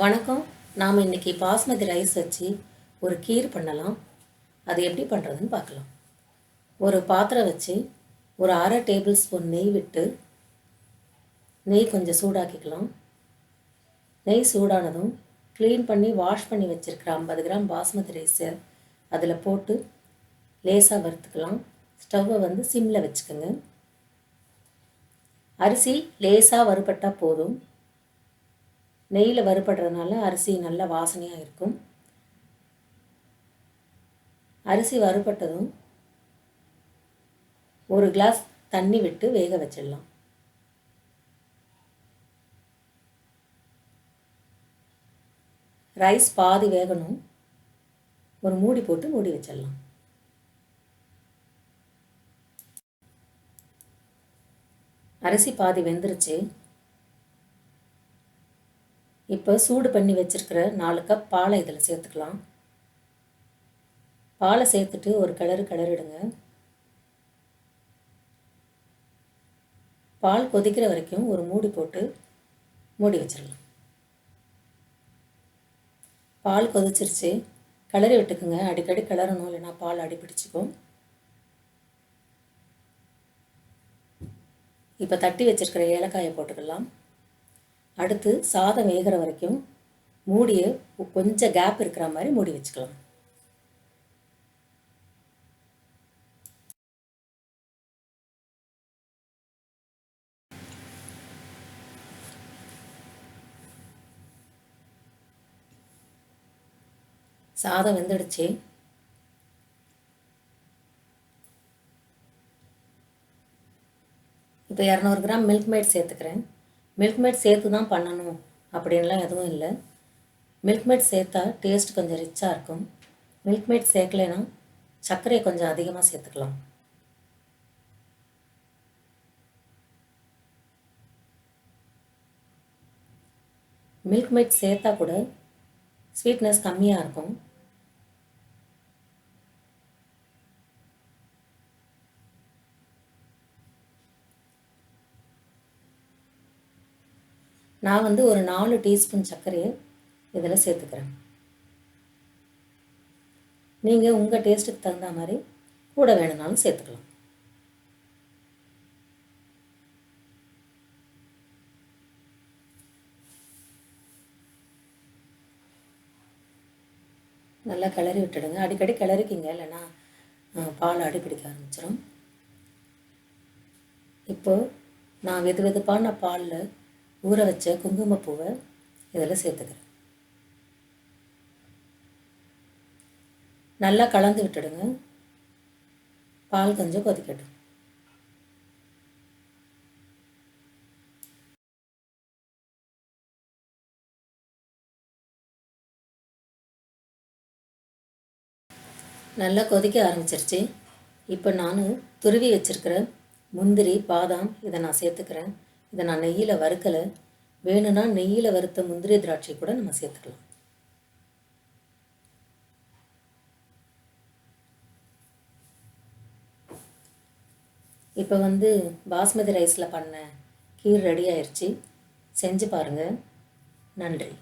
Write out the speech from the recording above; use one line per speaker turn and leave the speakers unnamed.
வணக்கம். நாம் இன்றைக்கி பாஸ்மதி ரைஸ் வச்சு ஒரு கீர் பண்ணலாம். அது எப்படி பண்ணுறதுன்னு பார்க்கலாம். ஒரு பாத்திரம் வச்சு ஒரு அரை டேபிள் ஸ்பூன் நெய் விட்டு நெய் கொஞ்சம் சூடாக்கிக்கலாம். நெய் சூடானதும் க்ளீன் பண்ணி வாஷ் பண்ணி வச்சுருக்கிற ஐம்பது கிராம் பாஸ்மதி ரைஸை அதில் போட்டு லேசாக வறுத்துக்கலாம். ஸ்டவ்வை வந்து சிம்மில் வச்சுக்கோங்க. அரிசி லேசாக வறுபட்டால் போதும். நெய்யில் வறுபடுறதுனால அரிசி நல்ல வாசனையாக இருக்கும். அரிசி வறுபட்டதும் ஒரு கிளாஸ் தண்ணி விட்டு வேக வச்சிடலாம். ரைஸ் பாதி வேகணும். ஒரு மூடி போட்டு மூடி வச்சிடலாம். அரிசி பாதி வெந்துருச்சு. இப்போ சூடு பண்ணி வச்சுருக்கிற நாலு கப் பாலை இதில் சேர்த்துக்கலாம். பாலை சேர்த்துட்டு ஒரு கிளறு கிளறிடுங்க பால் கொதிக்கிற வரைக்கும் ஒரு மூடி போட்டு மூடி வச்சிடலாம். பால் கொதிச்சிருச்சு. கிளறி விட்டுக்குங்க. அடிக்கடி கிளறணும் இல்லைன்னா பால் அடி பிடிச்சிக்கும். இப்போ தட்டி வச்சிருக்கிற ஏலக்காயை போட்டுக்கலாம். அடுத்து சாதம் வேகிற வரைக்கும் மூடியை கொஞ்சம் கேப் இருக்கிற மாதிரி மூடி வச்சுக்கலாம். சாதம் வெந்துடுச்சு. இப்போ இரநூறு கிராம் மில்க் மேட் சேர்த்துக்கிறேன். மில்க் மேட் சேர்த்து தான் பண்ணணும் அப்படின்லாம் எதுவும் இல்லை. மில்க் மேட் சேர்த்தா டேஸ்ட் கொஞ்சம் ரிச்சாக இருக்கும். மில்க் மேட் சேர்க்கலைன்னா சர்க்கரையை கொஞ்சம் அதிகமாக சேர்த்துக்கலாம். மில்க்மேட் சேர்த்தா கூட ஸ்வீட்னஸ் கம்மியாக இருக்கும். நான் வந்து ஒரு நாலு டீஸ்பூன் சர்க்கரையை இதில் சேர்த்துக்கிறேன். நீங்கள் உங்கள் டேஸ்ட்டுக்கு தகுந்த மாதிரி கூட வேணும்னாலும் சேர்த்துக்கலாம். நல்லா கிளறி விட்டுடுங்க. அடிக்கடி கிளறிக்கிங்க இல்லைன்னா பால் அடிப்பிடிக்க ஆரம்பிச்சிடும் இப்போது நான் வெது வெதுப்பான பாலில் ஊற வச்ச குங்குமப்பூவை இதில் சேர்த்துக்கிறேன். நல்லா கலந்து விட்டுடுங்க. பால் கொஞ்சம் கொதிக்கட்டும். நல்லா கொதிக்க ஆரம்பிச்சிருச்சு. இப்போ நான் துருவி வச்சுருக்கிற முந்திரி பாதாம் இதை நான் சேர்த்துக்கிறேன். இதை நான் நெய்யில் வறுக்கலை. வேணும்னா நெய்யில் வறுத்த முந்திரி திராட்சை கூட நம்ம சேர்த்துக்கலாம். இப்போ வந்து பாஸ்மதி ரைஸில் பண்ண கீர் ரெடி ஆயிடுச்சு செஞ்சு பாருங்கள் நன்றி.